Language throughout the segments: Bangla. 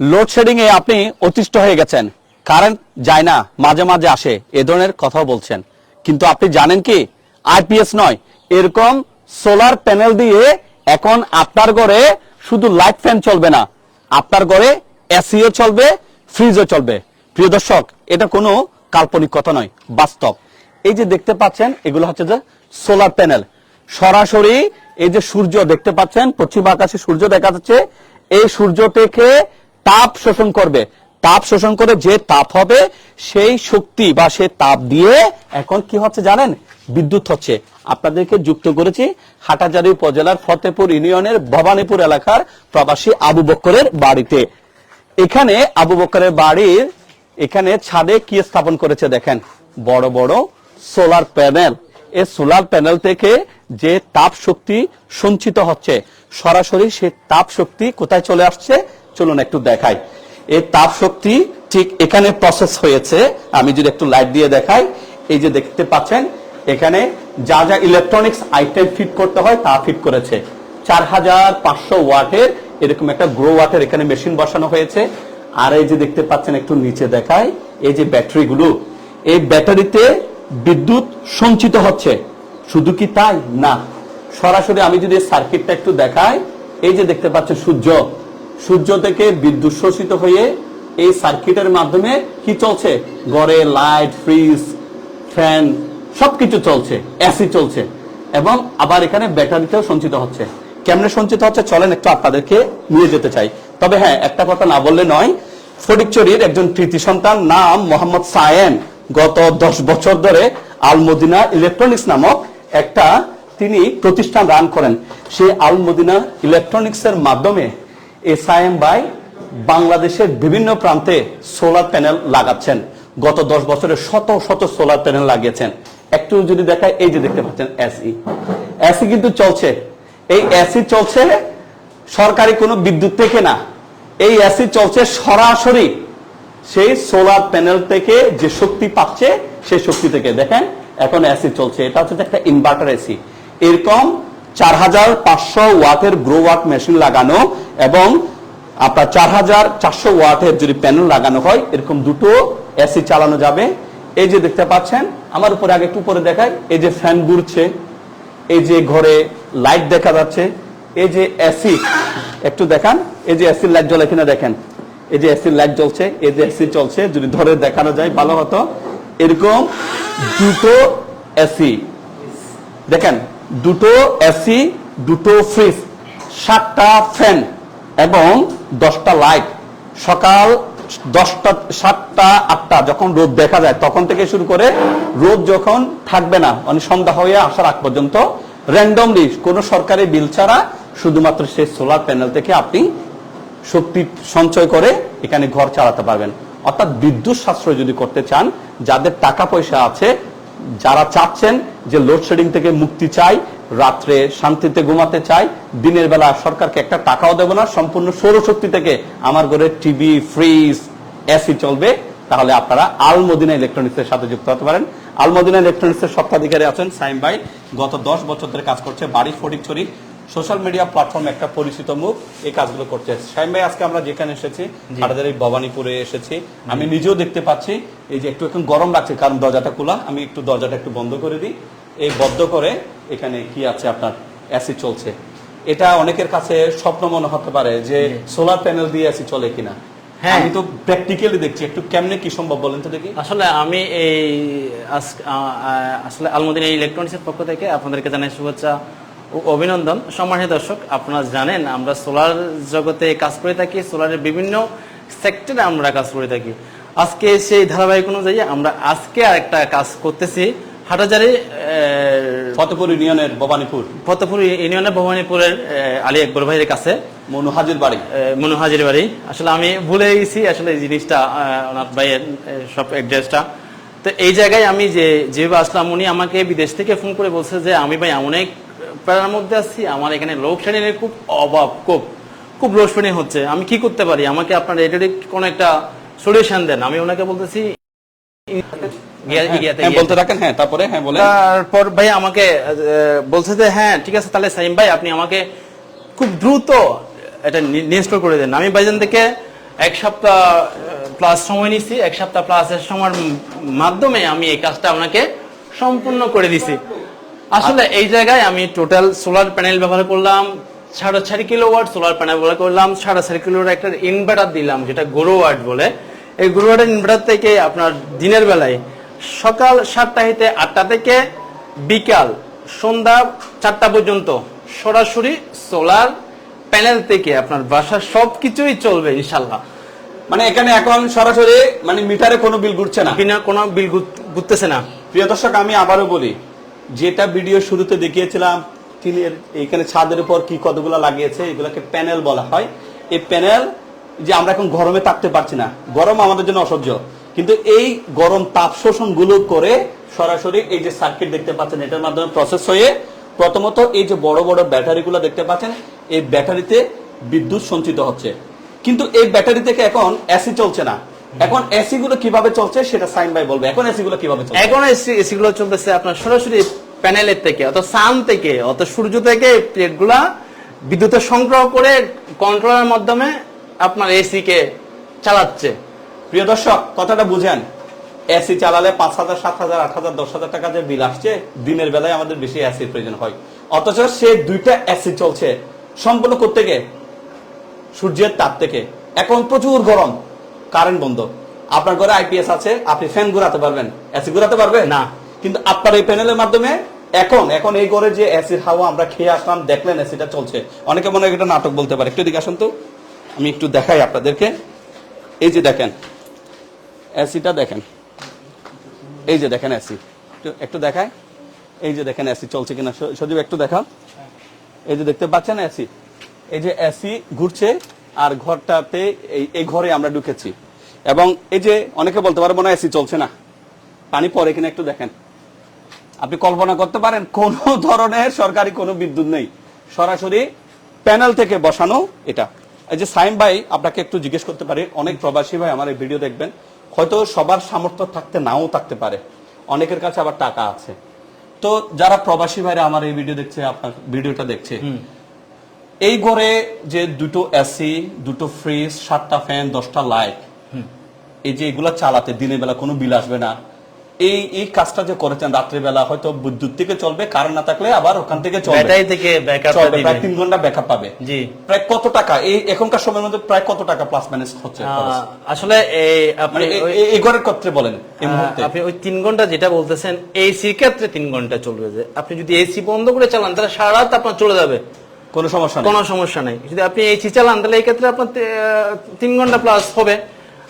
লোডশেডিং এ আপনি অতিষ্ঠ হয়ে গেছেন। কারেন্ট যায় না, মাঝে মাঝে আসে, এ ধরনের কথাও বলছেন। কিন্তু আপনি জানেন কি? আইপিএস নয়। এরকম সোলার প্যানেল দিয়ে এখন আপনার ঘরে শুধু লাইট ফ্যান চলবে না। আপনার ঘরে এসিও চলবে, ফ্রিজও চলবে। প্রিয় দর্শক, এটা কোনো কাল্পনিক কথা নয়, বাস্তব। এই যে দেখতে পাচ্ছেন, এগুলো হচ্ছে যে সোলার প্যানেল। সরাসরি এই যে সূর্য দেখতে পাচ্ছেন, পশ্চিম আকাশে সূর্য দেখা যাচ্ছে। এই সূর্য থেকে তাপ শোষণ করবে। তাপ শোষণ করে যে তাপ হবে, সেই শক্তি বা সেই তাপ দিয়ে এখন কি হচ্ছে জানেন? বিদ্যুৎ হচ্ছে। আপনাদেরকে যুক্ত করেছি হাটাজারি উপজেলার ফতেপুর ইউনিয়নের ভবানীপুর এলাকার প্রবাসী আবু বক্করের বাড়িতে। এখানে আবু বক্করের বাড়ির এখানে ছাদে কি স্থাপন করেছে দেখেন? বড় বড় সোলার প্যানেল। এই সোলার প্যানেল থেকে যে তাপ শক্তি সঞ্চিত হচ্ছে, সরাসরি সেই তাপ শক্তি কোথায় চলে আসছে? চলুন একটু দেখাই। এই তাপ শক্তি ঠিক এখানে প্রসেস হয়েছে। আমি যদি একটু লাইট দিয়ে দেখাই, এই যে দেখতে পাচ্ছেন, এখানে যা যা ইলেকট্রনিক্স আইটেম ফিট করতে হয় তা ফিট করেছে। চার হাজার পাঁচশো ওয়াটের এরকম একটা গ্রো ওয়াটের এখানে মেশিন বসানো হয়েছে। আর এই যে দেখতে পাচ্ছেন, একটু নিচে দেখায় এই যে ব্যাটারিগুলো এই ব্যাটারিতে বিদ্যুৎ সঞ্চিত হচ্ছে। শুধু কি তাই? না। সরাসরি আমি যদি সার্কিটটা একটু দেখাই, এই যে দেখতে পাচ্ছেন সূর্য সূর্য থেকে বিদ্যুৎ শোষিত হয়ে এই সার্কিটের মাধ্যমে কি চলছে? ঘরে লাইট ফ্রিজ ফ্যান সবকিছু চলছে এসি চলছে, এবং আবার এখানে ব্যাটারিতেও সঞ্চিত হচ্ছে। কেমনে সঞ্চিত হচ্ছে, চলেন একটু আপনাদেরকে নিয়ে যেতে চাই। তবে হ্যাঁ একটা কথা না বললে নয় ফটিকচুরির একজন তৃতীয় সন্তান নাম মোহাম্মদ সায়েম গত দশ বছর ধরে আলমদিনা ইলেকট্রনিক্স নামক একটা তিনি প্রতিষ্ঠান রান করেন। সেই আলমদিনা ইলেকট্রনিক্স এর মাধ্যমে সায়েম ভাই বাংলাদেশের বিভিন্ন প্রান্তে সোলার প্যানেল লাগাচ্ছেন। গত দশ বছরে শত শত সোলার প্যানেল লাগিয়েছেন। একটু যদি দেখায় এই যে দেখতে পাচ্ছেন, এসি। এসি কিন্তু চলছে। এই এসি চলছে সরকারি কোনো বিদ্যুৎ থেকে না। এই এসি চলছে সরাসরি সেই সোলার প্যানেল থেকে যে শক্তি পাচ্ছে, সেই শক্তি থেকে। দেখেন, এখন এসি চলছে। এটা হচ্ছে একটা ইনভার্টার এসি। এরকম চার হাজার পাঁচশো ওয়াটের গ্রো ওয়াট মেশিন লাগানো এবং আপনার চার হাজার চারশো ওয়াটের যদি প্যানেল লাগানো হয়, এরকম দুটো এসি চালানো যাবে। এই যে দেখতে পাচ্ছেন, আমার উপরে আগে একটু উপরে দেখায় এই যে ফ্যান ঘুরছে, এই যে ঘরে লাইট দেখা যাচ্ছে, এই যে এসি একটু দেখান। এই যে এসির লাইট জ্বলে কিনা দেখেন। এই যে এসির লাইট জ্বলছে, এই যে এসি চলছে, যদি ধরে দেখানো যায় ভালো হতো। এরকম দুটো এসি দেখেন দুটো এসি দুটো ফ্রিজ সাতটা ফ্যান এবং দশটা লাইট সকাল দশটা, সাতটা, আটটা যখন রোদ দেখা যায়, তখন থেকে শুরু করে রোদ যখন থাকবে না মানে সন্ধ্যা হয়ে আসার আগ পর্যন্ত র্যান্ডমলি কোনো সরকারি বিল ছাড়া শুধুমাত্র সেই সোলার প্যানেল থেকে আপনি শক্তি সঞ্চয় করে এখানে ঘর চালাতে পারবেন। অর্থাৎ বিদ্যুৎ সাশ্রয় যদি করতে চান, যাদের টাকা পয়সা আছে যারা চাচ্ছেন যে লোডশেডিং থেকে মুক্তি চাই, রাত্রে শান্তিতে ঘুমাতে চাই, দিনের বেলা সরকারকে একটা টাকাও দেব না, সম্পূর্ণ সৌরশক্তি থেকে আমার ঘরে টিভি ফ্রিজ এসি চলবে, তাহলে আপনারা আলমদিনা ইলেকট্রনিক্স এর সাথে যুক্ত হতে পারেন। আলমদিনা ইলেকট্রনিক্স এর সত্ত্বাধিকারী আছেন সাইম ভাই। গত দশ বছর ধরে কাজ করছে বাড়ি ফটিকছড়ি। সোশ্যাল মিডিয়া প্ল্যাটফর্মে একটা পরিচিত মুখ এই কাজগুলো করছে সাইম ভাই আজকে আমরা যেখানে এসেছি আমাদের এই ভবানীপুরে এসেছি। আমি নিজেও দেখতে পাচ্ছি এই যে একটু এখন গরম লাগছে কারণ দরজাটা খোলা আমি একটু দরজাটা একটু বন্ধ করে দিই। এই বদ্ধ করে এখানে কি আছে আপনার? এসি চলছে। এটা অনেকের কাছে স্বপ্ন মনে হতে পারে যে সোলার প্যানেল দিয়ে এসি চলে কিনা। হ্যাঁ। আমি তো প্র্যাকটিক্যালি দেখছি একটু কেমনে কি সম্ভব বলেন তো দেখি। আসলে আমি এই আসলে আলমদিনা ইলেকট্রনিক্সের পক্ষ থেকে আপনাদেরকে জানাই শুভেচ্ছা। অভিনন্দন। সম্মানিত দর্শক আপনারা জানেন আমরা সোলার জগতে কাজ করে থাকি সোলারের বিভিন্ন সেক্টরে আমরা কাজ করে থাকি। আজকে সেই ধারাবাহিক অনুযায়ী আমরা আজকে আরেকটা কাজ করতেছি হাটাজারি ফতেপুর ইউনিয়নের ভবানীপুর। ফতেপুর ইউনিয়নের ভবানীপুরের আলী আকবর ভাইয়ের কাছে। মনু হাজির বাড়ি। মনু হাজির বাড়ি। আসলে আমি ভুলে গেছি আসলে এই জিনিসটা ওনার ভাইয়ের সব অ্যাড্রেসটা। তো এই জায়গায় আমি যে যেভাবে আসলাম উনি আমাকে বিদেশ থেকে ফোন করে বলছে যে আমি ভাই অনেক প্যারার মধ্যে আছি আমার এখানে লোডশেডিং এর খুব অভাব খুব খুব লোডশেডিং হচ্ছে। আমি কি করতে পারি? আমাকে আপনার এটার কোনো একটা সলিউশন দেন। আমি ওনাকে বলতেছি হ্যাঁ বলতে হ্যাঁ তারপরে হ্যাঁ বলে তারপর ভাই আমাকে বলছে যে হ্যাঁ ঠিক আছে তাহলে সাইম ভাই আপনি আমাকে খুব দ্রুত এটা ইনস্টল করে দেন। আমি বাইজান থেকে এক সপ্তাহ প্লাস সময় নিচ্ছি এক সপ্তাহ প্লাসের সময়ের মাধ্যমে আমি এই কাজটা আপনাকে সম্পূর্ণ করে দিছি। আসলে এই জায়গায় আমি টোটাল সোলার প্যানেল ব্যবহার করলাম সাড়ে চারি কিলো ওয়াট সোলার প্যানেল ব্যবহার করলাম সাড়ে চারি কিলো একটা ইনভার্টার দিলাম যেটা গোরো ওয়াট বলে। এই গোরো ওয়াটের ইনভার্টার থেকে আপনার দিনের বেলায় সকাল সাতটা হইতে আটটা থেকে বিকাল সন্ধ্যা চারটা পর্যন্ত সরাসরি সোলার প্যানেল থেকে আপনার বাসার সবকিছুই চলবে ইনশাল্লাহ মানে এখানে এখন সরাসরি মানে মিটারে কোনো বিল ঘুরছে না? বিনা কোনো বিল ঘুরতেছে না। প্রিয় দর্শক আমি আবারও বলি যেটা ভিডিও শুরুতে দেখিয়েছিলাম টিনের এখানে ছাদের উপর কি কতগুলো লাগিয়েছে, এগুলোকে প্যানেল বলা হয়। এই প্যানেল যে আমরা এখন গরমে থাকতে পারছি না। গরম আমাদের জন্য অসহ্য। কিন্তু এই গরম তাপ শোষণগুলো করে সরাসরি এই যে সার্কিট দেখতে পাচ্ছেন, এটার মাধ্যমে প্রসেস হয়ে প্রথমত এই যে বড় বড় ব্যাটারিগুলো দেখতে পাচ্ছেন, এই ব্যাটারিতে বিদ্যুৎ সঞ্চিত হচ্ছে। কিন্তু এই ব্যাটারি থেকে এখন এসি চলছে না। এখন এসি গুলো কীভাবে চলছে সেটা সাইন ভাই বলবে। এখন এসি গুলো কীভাবে চলছে? এখন এসি এসি গুলো চলতেছে আপনার সরাসরি প্যানেলের থেকে অত সান থেকে অত সূর্য থেকে প্লেটগুলা বিদ্যুতের সংগ্রহ করে কন্ট্রোলের মাধ্যমে আপনার এসি কে চালাচ্ছে। প্রিয় দর্শক কথাটা বুঝেন। এসি চালালে পাঁচ হাজার সাত হাজার আট হাজার দশ হাজার টাকা যে বিল আসছে দিনের বেলায় আমাদের বেশি এসির প্রয়োজন হয়। অথচ সে দুইটা এসি চলছে। সম্পূর্ণ করতে গিয়ে সূর্যের তাপ থেকে। এখন প্রচুর গরম। কারেন্ট বন্ধ। আপনার ঘরে আইপিএস আছে আপনি ফ্যান ঘুরাতে পারবেন। এসি ঘুরাতে পারবে? না। কিন্তু আপনার এই প্যানেলের মাধ্যমে এখন এখন এই ঘরে যে এসির হাওয়া আমরা খেয়ে আসলাম দেখলেন এসিটা চলছে। অনেকে মনে হয় এটা নাটক বলতে পারে। একটু দিকে আসুন তো। আমি একটু দেখাই আপনাদেরকে। এই যে দেখেন এসিটা দেখেন। এই যে দেখেন এসি। একটু- দেখায় এই যে দেখেন এসি চলছে কিনা। সজীব একটু দেখাও। এই যে দেখতে পাচ্ছেন এসি। এই যে এসি ঘুরছে আর ঘরটাতে এই ঘরে আমরা ঢুকেছি। এবং এই যে অনেকে বলতে পারব না এসি চলছে না। পানি পরে কিনা একটু দেখেন। আপনি কল্পনা করতে পারেন কোন ধরনের সরকারি কোনো বিদ্যুৎ নেই। সরাসরি প্যানেল থেকে বসানো এটা। এই যে সাইম ভাই আপনাকে একটু জিজ্ঞেস করতে পারি অনেক প্রবাসী ভাই আমার এই ভিডিও দেখবেন হয়তো সবার সামর্থ্য থাকতে নাও থাকতে পারে। অনেকের কাছে আবার টাকা আছে। তো যারা প্রবাসী ভাইরা আমার এই ভিডিও দেখছে আপনার ভিডিওটা দেখছে এই ঘরে যে দুটো এসি দুটো ফ্রিজ সাতটা ফ্যান দশটা লাইট এই যে এগুলা চালাতে দিনের বেলা কোনো বিল আসবে না। এই এই কাজটা যে করেছেন রাত্রে বেলা হয়তো বিদ্যুৎ থেকে চলবে কারণ না থাকলে আবার ওখান থেকে চলবে। ব্যাটারি থেকে ব্যাকআপ চলবে প্রায় তিন ঘণ্টা ব্যাকআপ পাবে। জি। প্রায় কত টাকা? এই এখনকার সময়ের মধ্যে প্রায় কত টাকা প্লাস মাইনাস হচ্ছে আসলে এই আপনি মানে এই ঘরের ক্ষেত্রে বলেন এই মুহূর্তে। আপনি ওই তিন ঘণ্টা যেটা বলতেছেন এসির ক্ষেত্রে তিন ঘণ্টা চলবে যে। আপনি যদি এসি বন্ধ করে চালান তাহলে সারা রাত আপনার চলে যাবে। কোনো সমস্যা নেই। কোনো সমস্যা নেই। যদি আপনি এসি চালান তাহলে এই ক্ষেত্রে আপনার তিন ঘণ্টা প্লাস হবে।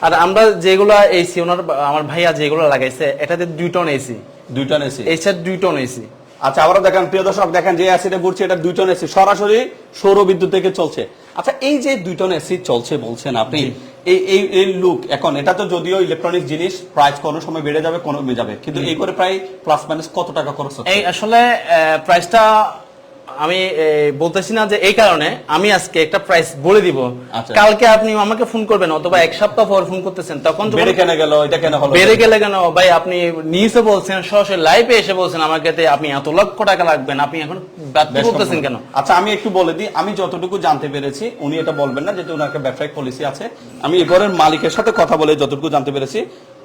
আর আমরা যেগুলো এসি ওনার আমার ভাইয়া যেগুলো লাগাইছে এটাতে দুই টন এসি দুইটা এসি এই সেট দুই টন এসি আচ্ছা আবার দেখেন প্রিয় দর্শক দেখেন যে অ্যাসিডে ঘুরছে এটা দুই টন এসি সরাসরি সৌর বিদ্যুৎ থেকে চলছে। আচ্ছা এই যে দুই টন এসি চলছে বলছেন আপনি এই এই এই লুক এখন এটা তো যদিও ইলেকট্রনিক জিনিস প্রাইস কোনো সময় বেড়ে যাবে কোনো কমে যাবে। কিন্তু এই করে প্রায় প্লাস মাইনাস কত টাকা খরচ হচ্ছে? এই আসলে প্রাইসটা আমি বলতেছি না যে এই কারণে আমি আজকে একটা প্রাইস বলে দিব। আচ্ছা। কালকে আপনি আমাকে ফোন করবেন অথবা এক সপ্তাহ পর ফোন করতেছেন তখন বেড়ে কেন গেল এটা কেন হলো? বেড়ে গেলে কেন? ভাই আপনি নিউজে বলছেন সরাসরি লাইভে এসে বলছেন আমাকে আপনি এত লক্ষ টাকা লাগবেন আপনি এখন করতেছেন কেন? আচ্ছা আমি একটু বলে দিই আমি যতটুকু জানতে পেরেছি উনি এটা বলবেন না যেহেতু ওনার একটা ব্যবসায়িক পলিসি আছে আমি এই ঘরের মালিকের সাথে কথা বলে যতটুকু জানতে পেরেছি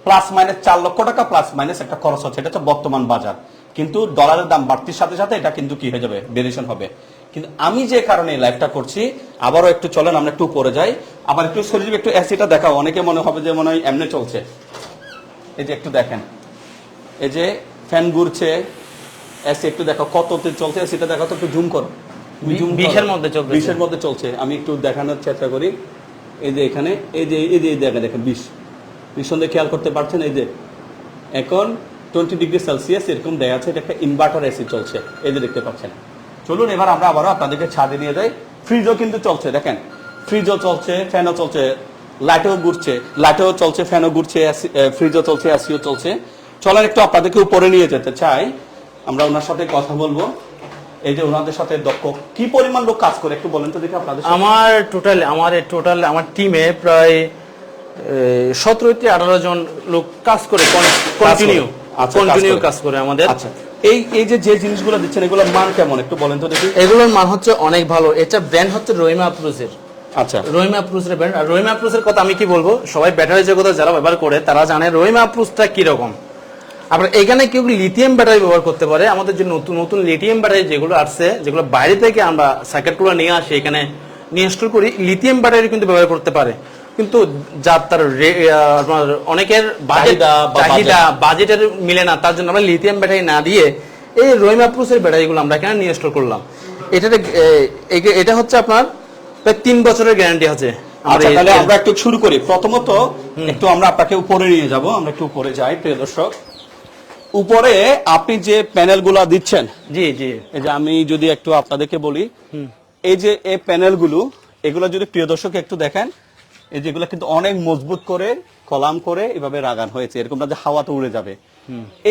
প্লাস মাইনাস চার লক্ষ টাকা প্লাস মাইনাস একটা খরচ হচ্ছে এটা হচ্ছে বর্তমান বাজার। কিন্তু ডলারের দাম বাড়তির সাথে সাথে এটা কিন্তু কি হয়ে যাবে? ভেরিয়েশন হবে। কিন্তু আমি যে কারণে এই লাইভটা করছি আবারও একটু চলেন আমরা একটু উপরে যাই। আবার একটু শরীর একটু অ্যাসিটা দেখাও। অনেকে মনে হবে যে মনে হয় এমনি চলছে। এই যে একটু দেখেন। এই যে ফ্যান ঘুরছে এসি একটু দেখো কততে চলছে? সেটা দেখো তো একটু জুম করো। বিশের মধ্যে চলতেছে। বিশের মধ্যে চলছে। আমি একটু দেখানোর চেষ্টা করি। এই যে এখানে এই যে এই যে এই দেখেন দেখেন বিশ। বিশ সন্ধে খেয়াল করতে পারছেন? এই যে এখন টোয়েন্টি ডিগ্রি সেলসিয়াস এরকম দেয়া আছে এটা একটা ইনভার্টার এসি চলছে। এই যে দেখতে পাচ্ছেন। চলুন এবার আমরা আবারও আপনাদেরকে ছাদে নিয়ে যাই। ফ্রিজও কিন্তু চলছে দেখেন। ফ্রিজও চলছে ফ্যানও চলছে লাইটও ঘুরছে লাইটও চলছে ফ্যানও ঘুরছে ফ্রিজও চলছে এসিও চলছে। চলার একটু আপনাদেরকে উপরে নিয়ে যেতে চাই। আমরা ওনার সাথে কথা বলব। এই যে ওনাদের সাথে দক্ষ। কি পরিমাণ লোক কাজ করে একটু বলেন তো দেখি আপনাদের আমার টোটাল আমার টোটাল আমার টিমে প্রায় সতেরো থেকে আঠারো জন লোক কাজ করে কন্টিনিউ কন্টিনিউ কাজ করে আমাদের। আচ্ছা এই এই যে যে জিনিসগুলো দিচ্ছেন এগুলোর মান কেমন? একটু বলেন তো দেখি। এগুলোর মান হচ্ছে অনেক ভালো। এটা ব্র্যান্ড হচ্ছে রহিমা আফরোজের আচ্ছা। রহিমা প্রুসের ব্র্যান্ড আর রহিমা প্রুসের কথা আমি কি বলব? সবাই ব্যাটারি জগতে যারা ব্যবহার করে তারা জানে রহিমা প্রুসটা কীরকম। আপনার এখানে কেউ লিথিয়াম ব্যাটারি ব্যবহার করতে পারে? আমাদের যে নতুন নতুন লিথিয়াম ব্যাটারি যেগুলো আসছে যেগুলো বাইরে থেকে আমরা সার্কিটগুলো নিয়ে আসি এখানে নিয়ে ইনস্টল করি লিথিয়াম ব্যাটারি কিন্তু ব্যবহার করতে পারে। কিন্তু যার তার অনেকের বাজেট চাহিদা বাজেটের মিলে না তার জন্য আমরা লিথিয়াম ব্যাটারি না দিয়ে এই রহিমা প্রুসের ব্যাটারিগুলো আমরা এখানে নিয়ে ইনস্টল করলাম। এটাতে এ, এ- এটা হচ্ছে আপনার প্রায় তিন বছরের গ্যারান্টি আছে। আচ্ছা তাহলে আমরা একটু শুরু করি। প্রথমত একটু আমরা আপনাকে উপরে নিয়ে যাব আমরা একটু উপরে যাই প্রিয় দর্শক। উপরে আপনি যে প্যানেলগুলো দিচ্ছেন জি জি। এই যে আমি যদি একটু আপনাদেরকে বলি এই যে এই প্যানেলগুলো এগুলো যদি প্রিয় দর্শক একটু দেখেন এই যেগুলো কিন্তু অনেক মজবুত করে কলাম করে এভাবে লাগান হয়েছে। এরকম না যে হাওয়াতে উড়ে যাবে।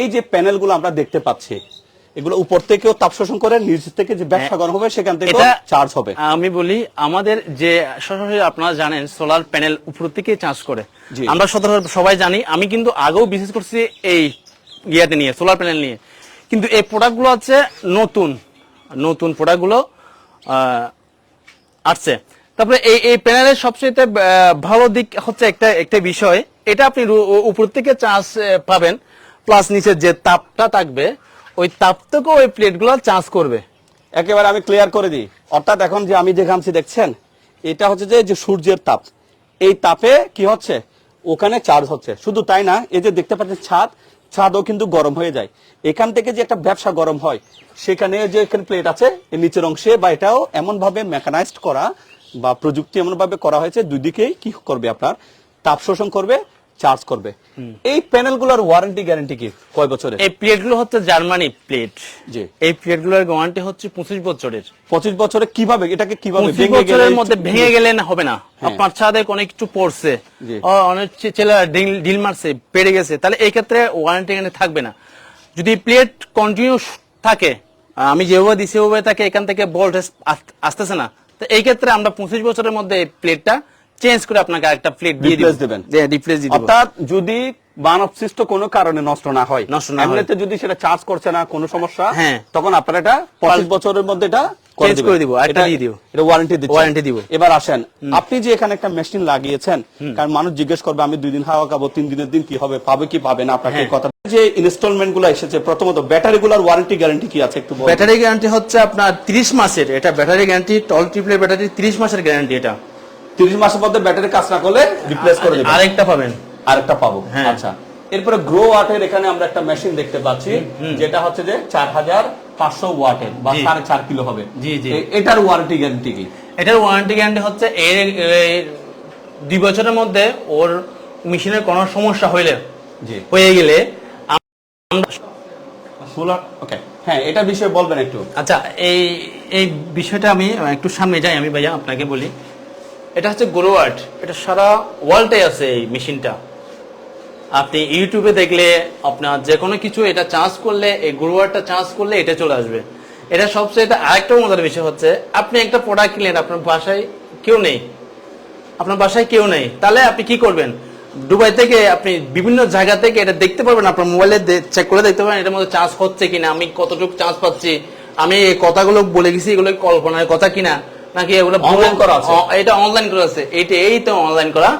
এই যে প্যানেলগুলো আমরা দেখতে পাচ্ছি এগুলো উপর থেকেও তাপ শোষণ করে নিচ থেকে যে ব্যবসা গরম হবে সেখান থেকে চার্জ হবে। আমি বলি আমাদের যে সরাসরি আপনারা জানেন সোলার প্যানেল উপর থেকে চার্জ করে। আমরা সবাই জানি আমি কিন্তু আগেও বিশেষ করছি এই ইয়াতে নিয়ে সোলার প্যানেল নিয়ে। কিন্তু এই প্রোডাক্টগুলো আছে নতুন নতুন প্রোডাক্টগুলো আসছে। তারপরে এই এই প্যানেলের সবচেয়ে ভালো দিক হচ্ছে একটা একটা বিষয়। এটা আপনি উপর থেকে চার্জ পাবেন। প্লাস নিচে যে তাপটা থাকবে, ওই তাপ থেকেও ওই প্লেটগুলো চার্জ করবে। একেবারে আমি ক্লিয়ার করে দিই। অর্থাৎ এখন যে আমি যে ঘামছি, দেখছেন? এটা হচ্ছে যে যে সূর্যের তাপ। এই তাপে কি হচ্ছে? ওখানে চার্জ হচ্ছে। শুধু তাই না, এই যে দেখতে পাচ্ছেন ছাদ, ছাদও কিন্তু গরম হয়ে যায়। এখান থেকে যে একটা ব্যবসা গরম হয়, সেখানে যে এখানে প্লেট আছে নিচের অংশে, বা এটাও এমন ভাবে মেকানাইজড করা বা প্রযুক্তি এমন ভাবে করা হয়েছে দুই দিকেই কি করবে আপনার? তাপ শোষণ করবে চার্জ করবে। এই প্যানেলগুলোর ওয়ারেন্টি গ্যারান্টি কি? কয় বছরের? এই প্লেটগুলো হচ্ছে জার্মানি প্লেট জি। এই প্লেটগুলোর ওয়ারেন্টি হচ্ছে পঁচিশ বছরের। পঁচিশ বছরে কীভাবে? এটাকে কীভাবে ভেঙে গেলে বছরের মধ্যে ভেঙে গেলে না হবে না। আপনার ছাদে অনেক কিছু পড়ছে। অনেক ছে- ছেলেরা ডিল- মারছে পেড়ে গেছে। তাহলে এই ক্ষেত্রে ওয়ারেন্টি এখানে থাকবে না। যদি প্লেট কন্টিনিউ থাকে আমি যেভাবে দিছি ওভাবে থাকে এখান থেকে ভোল্টেজ আসতেছে না। তো এই ক্ষেত্রে আমরা পঁচিশ বছরের মধ্যে এই প্লেটটা চেঞ্জ করে আপনাকে আরেকটা প্লেট দিয়ে দেবেন। রিপ্লেস দিয়ে দিবেন অর্থাৎ যদি বানবসৃষ্ট কোনো কারণে নষ্ট না হয় নষ্ট না হলে যদি সেটা চার্জ করছে না কোনো সমস্যা হ্যাঁ। তখন আপনারা এটা পঁচিশ বছরের মধ্যে এটা Change করে দিব, আরেকটা দিয়ে দিব। এটা ওয়ারেন্টি দিচ্ছি Warranty দিব। এবার আসেন আপনি যে এখানে একটা মেশিন লাগিয়েছেন কারণ মানুষ জিজ্ঞেস করবে আমি দুই দিন হাওয়া খাব তিন দিনের দিন কি হবে পাবে কি পাবে না? আপনাকে হ্যাঁ। কথা যে ইনস্টলমেন্টগুলো এসেছে প্রথমত ব্যাটারি গুলার ওয়ারেন্টি গ্যারান্টি কি আছে একটু ব্যাটারি গ্যারান্টি হচ্ছে আপনার 30 মাসের এটা ব্যাটারি গ্যারান্টি টল ট্রিপলের ব্যাটারি 30 মাসের গ্যারান্টি এটা। 30 মাসের মধ্যে ব্যাটারি কাজ না করলে রিপ্লেস করে দেবেন। আরেকটা পাবেন। আরেকটা পাবো। হ্যাঁ। আচ্ছা। এরপরে গ্রো ওয়াটের এখানে আমরা একটা মেশিন দেখতে পাচ্ছি যেটা হচ্ছে যে চার হাজার পাঁচশো ওয়াটের বা সাড়ে চার কিলো হবে। জি, জি। এটার ওয়ারেন্টি গ্যারান্টি কি? এটার ওয়ারেন্টি গ্যারান্টি হচ্ছে এর দুই বছরের মধ্যে ওর মেশিনের কোনো সমস্যা হইলে জি। হয়ে গেলে সোলার ওকে হ্যাঁ এটা বিষয়ে বলবেন একটু। আচ্ছা এই এই বিষয়টা আমি একটু সামনে যাই আমি ভাইয়া আপনাকে বলি। এটা হচ্ছে গ্রোয়ার্ড এটা সারা ওয়ার্ল্ডে আছে এই মেশিনটা। আপনি ইউটিউবে দেখলে আপনার যে কোনো কিছু এটা চার্জ করলে এই গ্রোয়ারটা চার্জ করলে এটা চলে আসবে। এটা সবচেয়ে আরেকটা মজার বিষয় হচ্ছে আপনি একটা প্রোডাক্ট কিনলেন আপনার বাসায় কেউ নেই। আপনার বাসায় কেউ নেই। তাহলে আপনি কি করবেন? দুবাই থেকে আপনি বিভিন্ন জায়গা থেকে এটা দেখতে পারবেন আপনার মোবাইলে চেক করে দেখতে পারবেন এটার মধ্যে চার্জ হচ্ছে কিনা আমি কতটুকু চার্জ পাচ্ছি আমি এই কথাগুলো বলে গেছি এগুলো কল্পনার কথা কিনা নাকি এগুলো Online করা আছে? এটা অনলাইন করা আছে। এইটা এই তো অনলাইন করা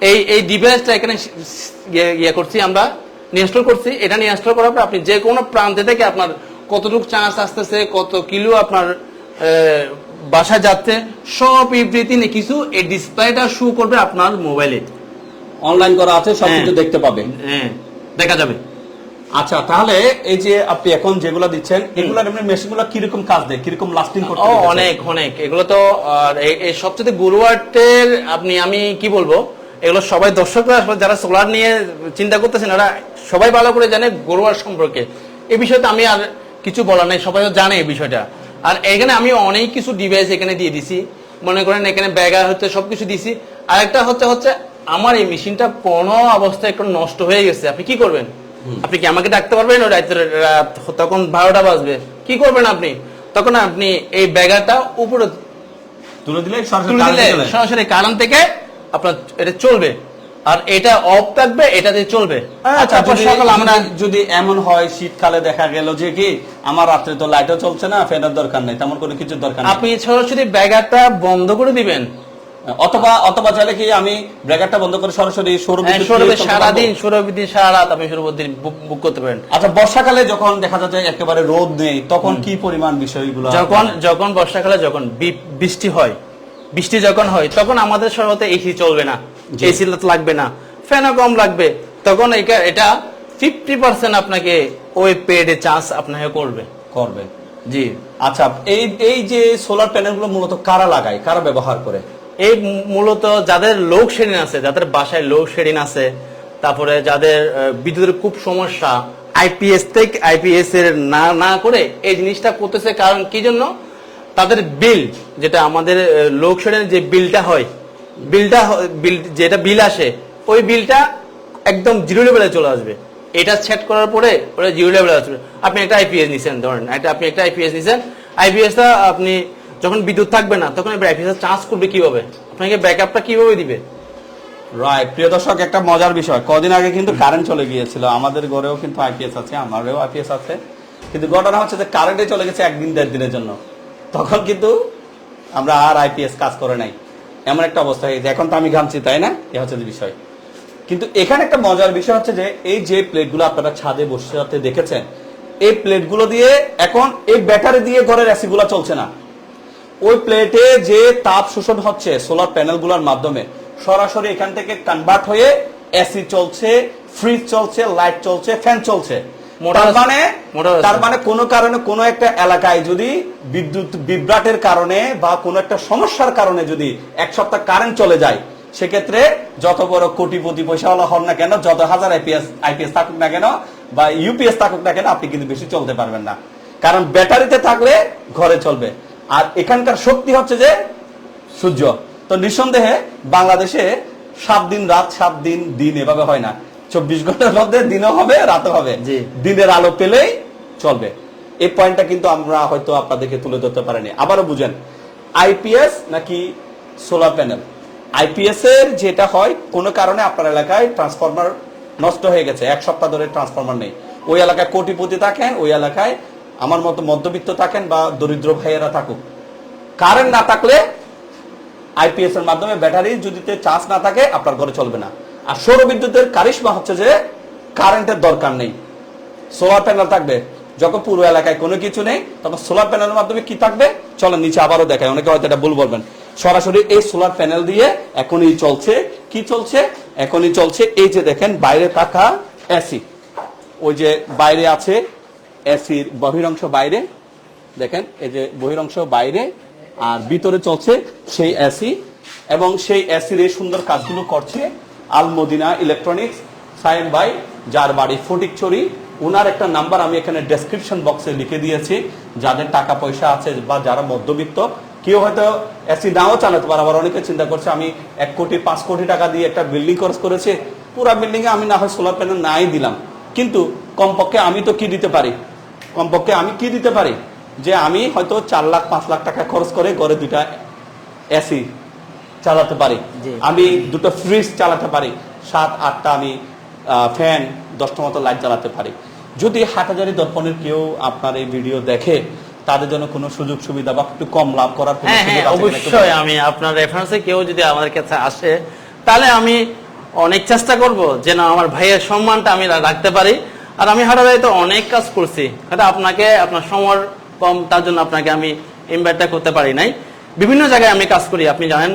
এই এই ডিভাইসটা এখানে ইয়ে ইয়ে করছি আমরা ইনস্টল করছি। এটা নিয়ে ইনস্টল করার পর আপনি যে কোনো প্রান্তে থেকে আপনার কতটুকু চার্জ আসতেছে কত কিলো আপনার বাসায় যাচ্ছে সব এভরিথিং কিছু এই ডিসপ্লেটা শো করবে আপনার মোবাইলে অনলাইন করা আছে সবকিছু হ্যাঁ। দেখতে পাবে। হ্যাঁ দেখা যাবে। আচ্ছা তাহলে এই যে আপনি এখন যেগুলো দিচ্ছেন এগুলো এমনি মেশিনগুলো কীরকম কাজ দেয় কীরকম লাস্টিং করতে অনেক অনেক। এগুলো তো আর এই সবচেয়ে গুরুয়ার্টের আপনি আমি কি বলব? এগুলো সবাই দর্শকরা আসলে যারা সোলার নিয়ে চিন্তা করতেছেন ওরা সবাই ভালো করে জানে গরুয়ার সম্পর্কে। এই বিষয়টা আমি আর কিছু বলার নাই সবাই জানে এই বিষয়টা। আর এখানে আমি অনেক কিছু ডিভাইস এখানে দিয়ে দিছি। মনে করেন এখানে ব্যাগা হচ্ছে সবকিছু দিছি। আরেকটা হচ্ছে হচ্ছে আমার এই মেশিনটা কোনো অবস্থায় একটু নষ্ট হয়ে গেছে। আপনি কি করবেন? আপনি কি আমাকে ডাকতে পারবেন? রাত তখন বারোটা বাজবে। কি করবেন আপনি? তখন আপনি এই ব্যাগাটা উপরে তুলে দিলে সরাসরি কারেন্ট থেকে আপনার এটা চলবে। আর এটা অফ থাকবে এটাতে চলবে। আচ্ছা সকাল আমরা যদি- এমন হয় শীতকালে দেখা গেল যে কি আমার রাত্রে তো লাইটও চলছে না ফ্যানের দরকার নেই তেমন কোনো কিছু দরকার নেই। আপনি সরাসরি ব্যাগারটা বন্ধ করে দিবেন। অথবা অথবা চাইলে কি আমি ব্রেকারটা বন্ধ করে সরাসরি সৌর হ্যাঁ, বিদ্যুৎ সারা রাত আপনি বুক করতে পারেন। আচ্ছা বর্ষাকালে যখন দেখা যাচ্ছে একেবারে রোদ নেই তখন কি পরিমাণ বিষয়গুলো যখন যখন বর্ষাকালে যখন বৃষ্টি হয় বৃষ্টি যখন হয় তখন আমাদের শহরতে এসি চলবে না এসি লাগবে না ফ্যানও কম লাগবে তখন এটা- এটা ফিফটি পার্সেন্ট আপনাকে ওই পেডে চান্স আপনাকে করবে। করবে। জি। আচ্ছা এই এই যে সোলার প্যানেলগুলো মূলত কারা লাগায় কারা ব্যবহার করে? এই মূলত যাদের লোড শেডিং আছে যাদের বাসায় লোড শেডিং আছে তারপরে যাদের বিদ্যুতের খুব সমস্যা আইপিএস থেকে আইপিএস এর না না করে এই জিনিসটা করতেছে। কারণ কি জন্য? তাদের বিল, যেটা আমাদের লোড শেডিং যে বিলটা হয়, বিলটা বিল, যেটা বিল আসে, ওই বিলটা একদম জিরো লেভেলে চলে আসবে। এটা সেট করার পরে ওটা জিরো লেভেলে আসবে। আপনি একটা আইপিএস নিছেন, ধরেন, একটা, আপনি একটা আইপিএস নিছেন আইপিএসটা আপনি যখন বিদ্যুৎ থাকবে না, তখন আইপিএস চার্জ করবে কীভাবে? আপনাকে ব্যাকআপটা কীভাবে দিবে? রাইট প্রিয় দর্শক, একটা মজার বিষয়। কদিন আগে কিন্তু কারেন্ট চলে গিয়েছিল। আমাদের ঘরেও কিন্তু আইপিএস আছে, আমারও আইপিএস আছে। কিন্তু ঘটনা হচ্ছে যে কারেন্টে চলে গেছে একদিন দেড় দিনের জন্য। তখন কিন্তু আমরা আর আইপিএস কাজ করে নাই। এমন একটা অবস্থা। হয়ে এখন তো আমি ঘামছি, তাই না? এ হচ্ছে বিষয়। কিন্তু এখানে একটা মজার বিষয় হচ্ছে যে এই যে প্লেটগুলো আপনারা ছাদে বসে দেখেছেন, এই প্লেটগুলো দিয়ে এখন এই ব্যাটারি দিয়ে ঘরের এসি গুলা চলছে না। ওই প্লেটে যে তাপ শোষণ হচ্ছে সোলার প্যানেলগুলোর মাধ্যমে, সরাসরি এখান থেকে কনভার্ট হয়ে এসি চলছে ফ্রিজ চলছে লাইট চলছে ফ্যান চলছে। তার। মানে তার মানে কোনো কারণে কোনো একটা এলাকায় যদি বিদ্যুৎ বিভ্রাটের কারণে বা কোনো একটা সমস্যার কারণে যদি এক সপ্তাহ কারেন্ট চলে যায় সেক্ষেত্রে যত বড় কোটিপতি পয়সাওয়ালা হন না কেন যত হাজার আইপিএস আইপিএস থাকুক না কেন বা ইউপিএস থাকুক না কেন আপনি কিন্তু বেশি চলতে পারবেন না। কারণ ব্যাটারিতে থাকলে ঘরে চলবে। আর এখানকার শক্তি হচ্ছে যে সূর্য। তো নিঃসন্দেহে বাংলাদেশে সাত দিন রাত সাত দিন দিন এভাবে হয় না। চব্বিশ ঘণ্টার মধ্যে দিনও হবে রাতও হবে। দিনের আলো পেলেই চলবে। এই পয়েন্টটা কিন্তু আমরা হয়তো আপনাদেরকে তুলে ধরতে পারিনি। আবারও বুঝেন আইপিএস নাকি সোলার প্যানেল আইপিএস এর যেটা হয় কোনো কারণে আপনার এলাকায় ট্রান্সফরমার নষ্ট হয়ে গেছে। এক সপ্তাহ ধরে ট্রান্সফরমার নেই। ওই এলাকায় কোটিপতি থাকেন ওই এলাকায় আমার মতো মধ্যবিত্ত থাকেন বা দরিদ্র ভাইয়েরা থাকুক। কারেন্ট না থাকলে আইপিএস এর মাধ্যমে ব্যাটারি যদি চার্জ না থাকে আপনার ঘরে চলবে না। আর সৌর বিদ্যুতের কারিশমা হচ্ছে যে কারেন্টের দরকার নেই। সোলার প্যানেল থাকবে। যখন পুরো এলাকায় কোনো কিছু নেই তখন সোলার প্যানেলের মাধ্যমে কি থাকবে? চলেন নিচে আবারও দেখায় অনেকে হয়তো এটা ভুল বলবেন। সরাসরি এই সোলার প্যানেল দিয়ে এখনই চলছে। কি চলছে? এখনই চলছে এই যে দেখেন, বাইরে থাকা এসি ওই যে বাইরে আছে এসির বহিরংশ বাইরে। দেখেন, এই যে বহিরংশ বাইরে আর ভিতরে চলছে সেই এসি এবং সেই এসির এই সুন্দর কাজগুলো করছে আলমদিনা ইলেকট্রনিক্স সায়েম বাই, যার বাড়ি ফটিকছড়ি। ওনার একটা নাম্বার আমি এখানে ডেসক্রিপশন বক্সে লিখে দিয়েছি, যাদের টাকা পয়সা আছে বা যারা মধ্যবিত্ত, কেউ হয়তো এসি নাও চালাতে পারে, আবার অনেকে চিন্তা করছে, আমি এক কোটি, পাঁচ কোটি টাকা দিয়ে একটা বিল্ডিং খরচ করেছে, পুরো বিল্ডিং এ আমি না হয় সোলার প্যানেল নাই দিলাম। কিন্তু কমপক্ষে আমি তো কি দিতে পারি? কমপক্ষে আমি কি দিতে পারি? যে আমি হয়তো চার লাখ, পাঁচ লাখ টাকা খরচ করে ঘরে দুইটা এসি চালাতে পারি। আমি দুটো ফ্রিজ চালাতে পারি। সাত আটটা আমি ফ্যান দশটা মতো লাইট চালাতে পারি। যদি হাটহাজারি দর্পণের কেউ আপনার এই ভিডিও দেখে তাদের জন্য কোনো সুযোগ সুবিধা বা একটু কম লাভ করার হ্যাঁ হ্যাঁ অবশ্যই আমি আপনার রেফারেন্সে কেউ যদি আমাদের কাছে আসে তাহলে আমি অনেক চেষ্টা করব যেন আমার ভাইয়ের সম্মানটা আমি রাখতে পারি। আর আমি হাটাদাই তো অনেক কাজ করছি। হয়তো আপনাকে আপনার সময় কম তার জন্য আপনাকে আমি ইনভাইটটা করতে পারি নাই। বিভিন্ন জায়গায় আমি কাজ করি আপনি জানেন।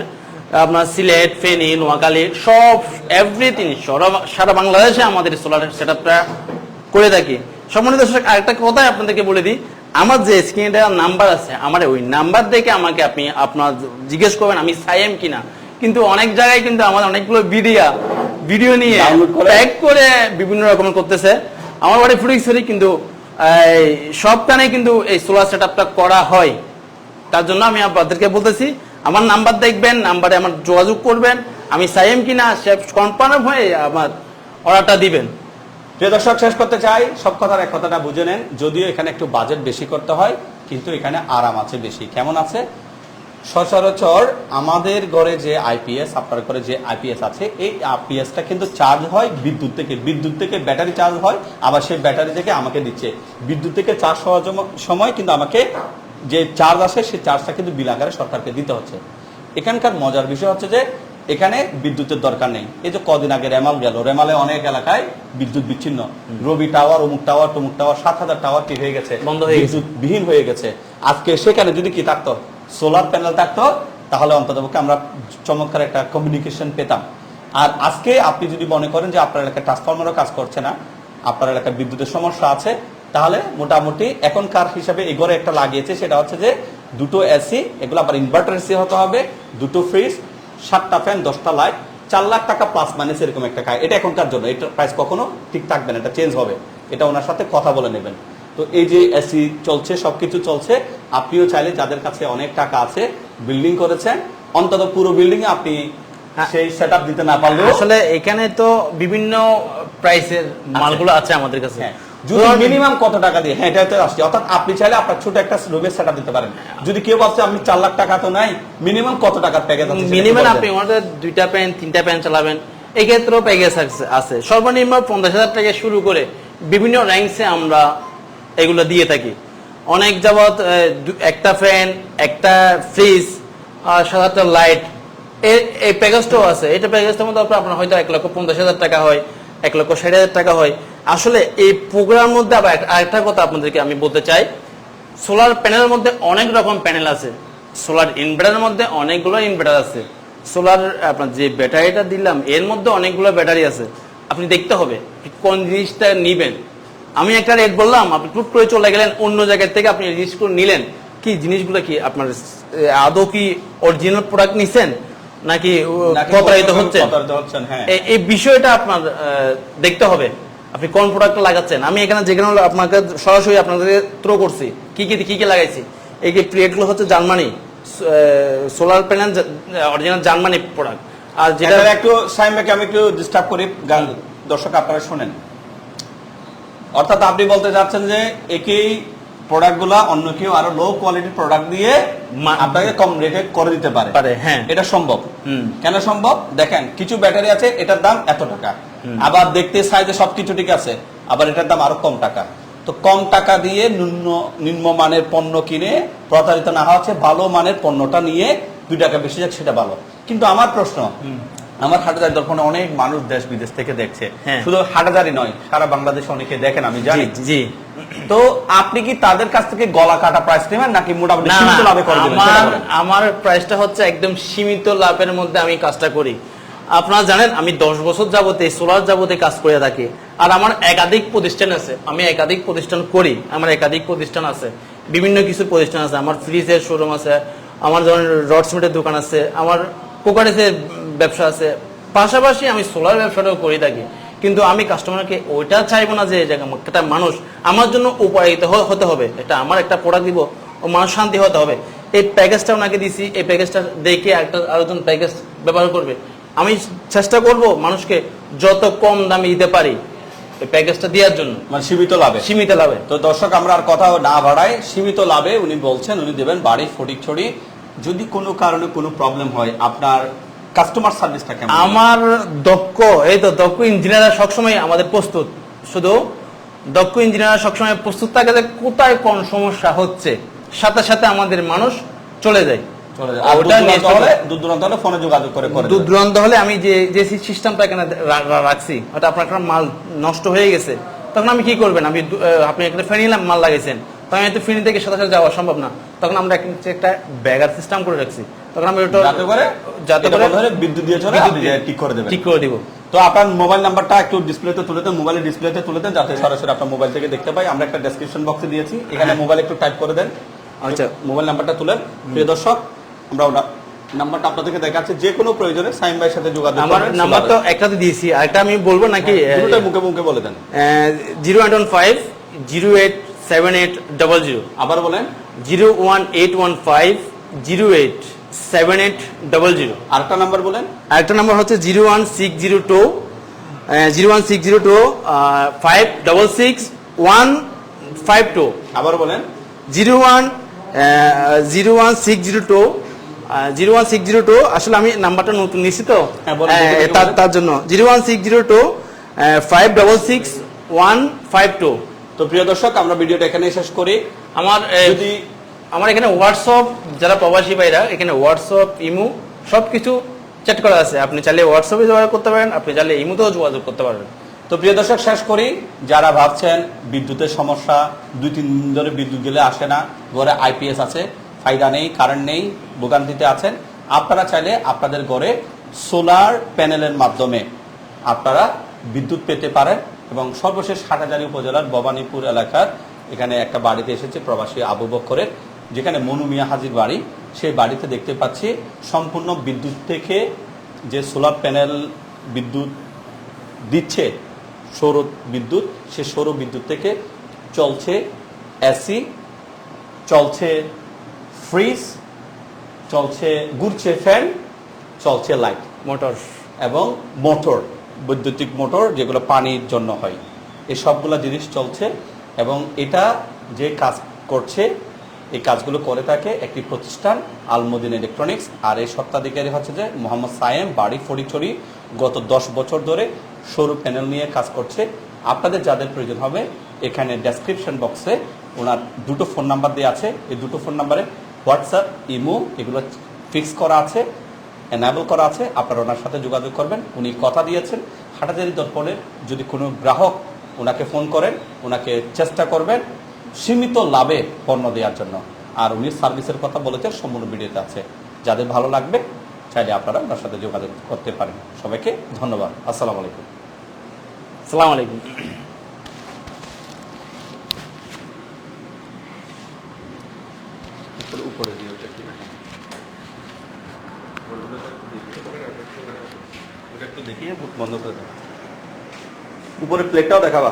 আপনার সিলেট ফেনী নোয়াখালী সব এভরিথিং সারা বাংলাদেশে আমাদের সোলার সেট করে থাকি। সম্মানিত দর্শক আরেকটা কথাই আপনাদেরকে বলে দিই। আমার যে স্ক্রিনে নাম্বার আছে আমার ওই নাম্বার দেখে আমাকে আপনি আপনার জিজ্ঞেস করবেন আমি সাইএম কিনা? কিন্তু অনেক জায়গায় কিন্তু আমার অনেকগুলো ভিডিও ভিডিও নিয়ে Download করে? বিভিন্ন রকম করতেছে। আমার বাড়ি ফুটিক্সরি কিন্তু সবখানে কিন্তু এই সোলার সেট করা হয়। তার জন্য আমি আপনাদেরকে বলতেছি আমার নাম্বার দেখবেন, নাম্বারে আমার যোগাযোগ করবেন। আমি সাইএম কিনা সে কনফার্ম হয়ে আমার অর্ডারটা দিবেন। প্রিয় দর্শক, শেষ করতে চাই। সব কথার এক কথাটা বুঝে নেন। যদিও এখানে একটু বাজেট বেশি করতে হয়, কিন্তু এখানে আরাম আছে বেশি। কেমন আছে? সচরাচর আমাদের ঘরে যে আইপিএস আপনার ঘরে যে আইপিএস আছে, এই আইপিএসটা কিন্তু চার্জ হয় বিদ্যুৎ থেকে। বিদ্যুৎ থেকে ব্যাটারি চার্জ হয়, আবার সেই ব্যাটারি থেকে আমাকে দিচ্ছে। বিদ্যুৎ থেকে চার্জ হওয়ার সময় কিন্তু আমাকে যে চার্জ আসে সেই চার্জটা কিন্তু বিল আকারে সরকারকে দিতে হচ্ছে। এখানকার মজার বিষয় হচ্ছে যে এখানে বিদ্যুতের দরকার নেই। এই যে কদিন আগে রেমাল গেল রেমালে অনেক এলাকায় বিদ্যুৎ বিচ্ছিন্ন। রবি টাওয়ার অমুক টাওয়ার তমুক টাওয়ার সাত হাজার টাওয়ার কি হয়ে গেছে? বন্ধ হয়ে বিদ্যুৎ বিহীন হয়ে গেছে। আজকে সেখানে যদি কি থাকতো? সোলার প্যানেল থাকতো তাহলে অন্ততপক্ষে আমরা চমৎকার একটা কমিউনিকেশন পেতাম। আর আজকে আপনি যদি মনে করেন যে আপনার এলাকায় ট্রান্সফরমারও কাজ করছে না আপনার এলাকায় বিদ্যুতের সমস্যা আছে তাহলে মোটামুটি এখনকার হিসাবে এই ঘরে একটা লাগিয়েছে সেটা হচ্ছে যে দুটো এসি এগুলো আবার ইনভার্টার এসি হতে হবে দুটো ফ্রিজ সাতটা ফ্যান দশটা লাইট চার লাখ টাকা প্লাস মাইনাস এরকম একটা কাজ। এটা এখনকার জন্য এটা প্রাইস কখনো ঠিক থাকবে না এটা চেঞ্জ হবে। এটা ওনার সাথে কথা বলে নেবেন। তো এই যে এসি চলছে সবকিছু চলছে আপনিও চাইলে যাদের কাছে অনেক টাকা আছে বিল্ডিং করেছেন অন্তত পুরো বিল্ডিং আপনি সেই সেট দিতে না পারলেও আসলে এখানে তো বিভিন্ন প্রাইসের মালগুলো আছে আমাদের কাছে। হ্যাঁ, যদি মিনিমাম কত টাকা দিয়ে? হ্যাঁ এটা তো আসছে। অর্থাৎ আপনি চাইলে আপনার ছোট একটা রুমের সেট দিতে পারেন। যদি কেউ ভাবছে আমি চার লাখ টাকা তো নাই মিনিমাম কত টাকার প্যাকেজ আছে মিনিমাম আপনি। দুইটা প্যান তিনটা প্যান চালাবেন। এক্ষেত্রেও প্যাকেজ আছে সর্বনিম্ন পঞ্চাশ হাজার থেকে শুরু করে বিভিন্ন র্যাঙ্কসে আমরা এগুলো দিয়ে থাকি। অনেক যাবৎ একটা ফ্যান একটা ফ্রিজ আর সাত আটটা লাইট এই প্যাকেজটাও আছে। এটা প্যাকেজটার মধ্যে আপনার হয়তো এক লক্ষ পঞ্চাশ হাজার টাকা হয় এক লক্ষ ষাট হাজার টাকা হয়। আসলে এই প্রোগ্রামের মধ্যে আবার আরেকটা কথা আপনাদেরকে আমি বলতে চাই। সোলার প্যানেলের মধ্যে অনেক রকম প্যানেল আছে। সোলার ইনভার্টারের মধ্যে অনেকগুলো ইনভার্টার আছে। সোলার আপনার যে ব্যাটারিটা দিলাম এর মধ্যে অনেকগুলো ব্যাটারি আছে। আপনি দেখতে হবে কোন জিনিসটা নিবেন। আমি একটা রেট বললাম আপনি টুট করে চলে গেলেন অন্য জায়গা থেকে আপনি জিনিসগুলো নিলেন। কি জিনিসগুলো কি আপনার আদৌ কি অরিজিনাল প্রোডাক্ট নিছেন? নাকি প্রতারিত হচ্ছে হ্যাঁ। এই বিষয়টা আপনার দেখতে হবে। আপনি কোন প্রোডাক্টটা লাগাচ্ছেন? আমি এখানে যেখানে আপনাকে সরাসরি আপনাদের থ্রো করছি। কি কি কি কি লাগাইছি? এই যে প্লেটগুলো হচ্ছে Germany solar panel original Germany product আর যেটা একটু সাইম ভাইকে আমি একটু ডিস্টার্ব করি গান দর্শক আপনারা শোনেন। অর্থাৎ আপনি বলতে চাচ্ছেন যে একই প্রোডাক্টগুলা অন্য কেউ আরও লো কোয়ালিটির প্রোডাক্ট দিয়ে আপনাকে কম রেটে করে দিতে পারে। পারে, হ্যাঁ। এটা সম্ভব। হুম। কেন সম্ভব? দেখেন কিছু ব্যাটারি আছে এটার দাম এত টাকা। আবার দেখতে সাইজে সবকিছু ঠিক আছে আবার এটার দাম আরও কম টাকা। তো কম টাকা দিয়ে নিম্ন নিম্নমানের পণ্য কিনে প্রতারিত না হওয়া হচ্ছে ভালো মানের পণ্যটা নিয়ে দুই টাকা বেশি যাক সেটা ভালো। কিন্তু আমার প্রশ্ন আমার হাটাজারি দর্পণে অনেক মানুষ দেশ বিদেশ থেকে দেখছে। হ্যাঁ। শুধু হাটাজারি নয় সারা বাংলাদেশে অনেকে দেখেন আমি জানি। জি জি। তো আপনি কি তাদের কাছ থেকে গলা কাটা প্রাইস নেবেন নাকি মোটামুটি সীমিত লাভে করে আমার আমার প্রাইসটা হচ্ছে একদম সীমিত লাভের মধ্যে আমি কাজটা করি। আপনারা জানেন, আমি দশ বছর যাবতে সোলার যাবতে কাজ করে থাকি। আর আমার একাধিক প্রতিষ্ঠান আছে। আমি একাধিক প্রতিষ্ঠান করি, আমার একাধিক প্রতিষ্ঠান আছে। বিভিন্ন কিছু প্রতিষ্ঠান আছে। আমার ফ্রিজের শোরুম আছে, আমার যেমন রডসমিটের দোকান আছে, আমার কোকারেসের ব্যবসা আছে। পাশাপাশি আমি সোলার ব্যবসাটাও করে থাকি। কিন্তু আমি কাস্টমারকে ওইটা চাইব না যে একটা মানুষ আমার জন্য উপকারিত হ- হতে হবে। এটা আমার একটা প্রোডাক্ট দিব, ও মানুষ শান্তি হতে হবে। এই প্যাকেজটা ওনাকে দিছি, এই প্যাকেজটা দেখে একটা আরেকজন প্যাকেজ ব্যবহার করবে। আমি চেষ্টা করব মানুষকে যত কম দামে দিতে পারি এই প্যাকেজটা দেওয়ার জন্য। মানে সীমিত লাভে। সীমিত লাভে। তো দর্শক আমরা আর কথা না বাড়াই সীমিত লাভে উনি বলছেন উনি দেবেন বাড়ি ফটিক ছড়ি। যদি কোনো কারণে কোনো প্রবলেম হয় আপনার কাস্টমার সার্ভিসটা কেমন? আমার দক্ষ এই তো দক্ষ ইঞ্জিনিয়াররা সবসময় আমাদের প্রস্তুত। শুধু দক্ষ ইঞ্জিনিয়াররা সবসময় প্রস্তুত থাকে যে কোথায় কোন সমস্যা হচ্ছে। সাথে সাথে আমাদের মানুষ চলে যায়। ফোনে যোগাযোগ করে দূর দূরান্ত হলে আমি যে যে সিস্টেমটা এখানে রাখছি ওটা আপনার মাল নষ্ট হয়ে গেছে। তখন আমি কি করবেন? আমি আপনি একটা ফেনি মাল লাগাইছেন। তখন আমি ফেনি থেকে সাথে সাথে যাওয়া সম্ভব না। তখন আমরা একটা ব্যাগার সিস্টেম করে রাখছি। তখন ওটা যাতে করে যাতে করে বিদ্যুৎ দিয়ে চলে ঠিক করে দেবেন। ঠিক করে দিব। তো আপনার মোবাইল নাম্বারটা একটু ডিসপ্লেতে তুলে দেন মোবাইলের ডিসপ্লেতে তুলে দেন যাতে সরাসরি আপনার মোবাইল থেকে দেখতে পাই। আমরা একটা ডেসক্রিপশন বক্সে দিয়েছি। এখানে মোবাইল একটু টাইপ করে দেন। আচ্ছা। মোবাইল নাম্বারটা তুলেন। প্রিয় দর্শক আমরা ওটা নাম্বারটা আপনাদেরকে দেখাচ্ছি যে কোনো প্রয়োজনে সাইম ভাইয়ের সাথে যোগাযোগ আমার নাম্বার তো। একটাতে দিয়েছি আরেকটা আমি বলব নাকি? দুটোটাই মুখে মুখে বলে দেন। Zero eight one five zero eight seven eight double zero. আবার বলেন। Zero one eight one five zero eight seven eight double zero. আরেকটা নাম্বার বলেন। আরেকটা নাম্বার হচ্ছে zero one six zero two zero one six zero two five double six one five two. আবার বলেন। Zero one zero one six zero two zero one six zero two আসলে আমি নাম্বারটা নতুন নিচ্ছি তো। হ্যাঁ, বলুন, তার- জন্য zero one six zero two five double six one five two তো প্রিয় দর্শক আমরা ভিডিওটা এখানে শেষ করি। আমার যদি আমার এখানে হোয়াটসঅ্যাপ যারা প্রবাসী ভাইরা এখানে হোয়াটসঅ্যাপ ইমো সব কিছু চ্যাট করা আছে। আপনি চাইলে হোয়াটসঅ্যাপে যোগাযোগ করতে পারেন আপনি চাইলে ইমোতেও যোগাযোগ করতে পারবেন তো প্রিয় দর্শক শেষ করি। যারা ভাবছেন বিদ্যুতের সমস্যা দুই তিন দিন ধরে বিদ্যুৎ গেলে আসে না ঘরে আইপিএস আছে ফায়দা নেই, কারেন্ট নেই, ভোগান্তিতে আছেন। আপনারা চাইলে আপনাদের ঘরে সোলার প্যানেলের মাধ্যমে আপনারা বিদ্যুৎ পেতে পারেন এবং সর্বশেষ হাটাজারি উপজেলার ভবানীপুর এলাকার এখানে একটা বাড়িতে এসেছে প্রবাসী আবু বক্করের, যেখানে মনু মিয়া হাজির বাড়ি। সেই বাড়িতে দেখতে পাচ্ছি সম্পূর্ণ বিদ্যুৎ থেকে যে সোলার প্যানেল বিদ্যুৎ দিচ্ছে, সৌর বিদ্যুৎ, সে সৌর বিদ্যুৎ থেকে চলছে এসি, চলছে ফ্রিজ চলছে ঘুরছে ফ্যান চলছে লাইট মোটর এবং মোটর বৈদ্যুতিক মোটর যেগুলো পানির জন্য হয়। এই সবগুলো জিনিস চলছে এবং এটা যে কাজ করছে এই কাজগুলো করে থাকে একটি প্রতিষ্ঠান আলমদিন ইলেকট্রনিক্স আর এই সত্ত্বাধিকারী হচ্ছে যে মোহাম্মদ সায়েম বাড়ি ফরিচুরি গত দশ বছর ধরে সৌর প্যানেল নিয়ে কাজ করছে। আপনাদের যাদের প্রয়োজন হবে এখানে ডেসক্রিপশন বক্সে ওনার দুটো ফোন নাম্বার দেওয়া আছে। এই দুটো ফোন নাম্বারে হোয়াটসঅ্যাপ ইমো এগুলো ফিক্স করা আছে এনাবল করা আছে, আপনারা ওনার সাথে যোগাযোগ করবেন। উনি কথা দিয়েছেন। হাটাজারি দর্পণের যদি কোনো গ্রাহক ওনাকে ফোন করেন, ওনাকে চেষ্টা করবেন সীমিত লাভে পণ্য দেওয়ার জন্য। আর উনি সার্ভিসের কথা বলেছেন সম্পূর্ণ ভিডিওতে আছে। যাদের ভালো লাগবে, চাইলে আপনারা ওনার সাথে যোগাযোগ করতে পারেন। সবাইকে ধন্যবাদ। আসসালামু আলাইকুম। আসসালামু আলাইকুম। উপরে দিয়ে ওটা কি একটু দেখিয়ে বন্ধ করে দেবো উপরে প্লেটটাও দেখাবা।